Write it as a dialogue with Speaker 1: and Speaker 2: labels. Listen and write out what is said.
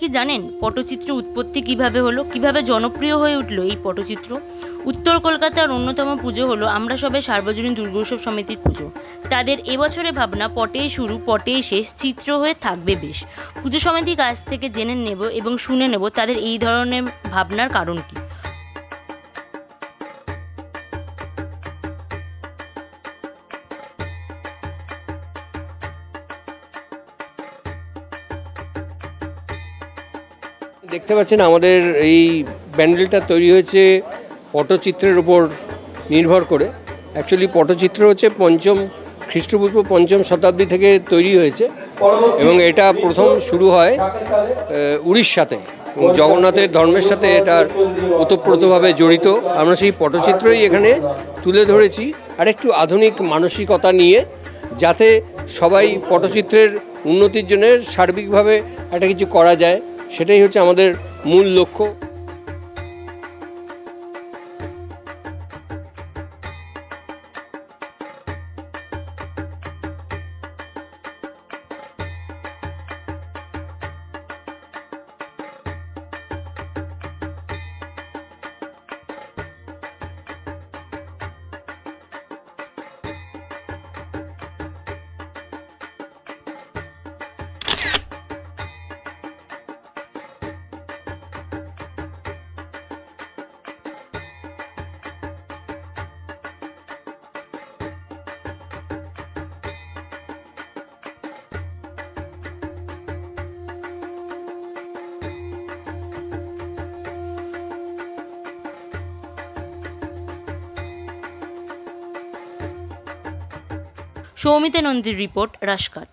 Speaker 1: কি জানেন? পটচিত্র উৎপত্তি কীভাবে হলো? কীভাবে জনপ্রিয় হয়ে উঠল এই পটচিত্র? উত্তর কলকাতার অন্যতম পুজো হলো আমরা সবাই সার্বজনীন দুর্গোৎসব সমিতির পুজো। তাদের এবছরে ভাবনা পটেই শুরু, পটেই শেষ, চিত্র হয়ে থাকবে বেশ। পুজো সমিতির কাছ থেকে জেনে নেব এবং শুনে নেব তাদের এই ধরনের ভাবনার কারণ কি।
Speaker 2: দেখতে পাচ্ছেন, আমাদের এই প্যান্ডেলটা তৈরি হয়েছে পটচিত্রের উপর নির্ভর করে। অ্যাকচুয়ালি পটচিত্র হচ্ছে পঞ্চম, খ্রিস্টপূর্ব পঞ্চম শতাব্দী থেকে তৈরি হয়েছে এবং এটা প্রথম শুরু হয় উড়িষ্যাতে। জগন্নাথের ধর্মের সাথে এটার ওতপ্রোতভাবে জড়িত। আমরা সেই পটচিত্রই এখানে তুলে ধরেছি। আর একটু আধুনিক মানসিকতা নিয়ে, যাতে সবাই পটচিত্রের উন্নতির জন্য সার্বিকভাবে একটা কিছু করা যায়। সেটাই হচ্ছে আমাদের মূল লক্ষ্য।
Speaker 1: সৌমিতা নন্দীর রিপোর্ট রাশকাট।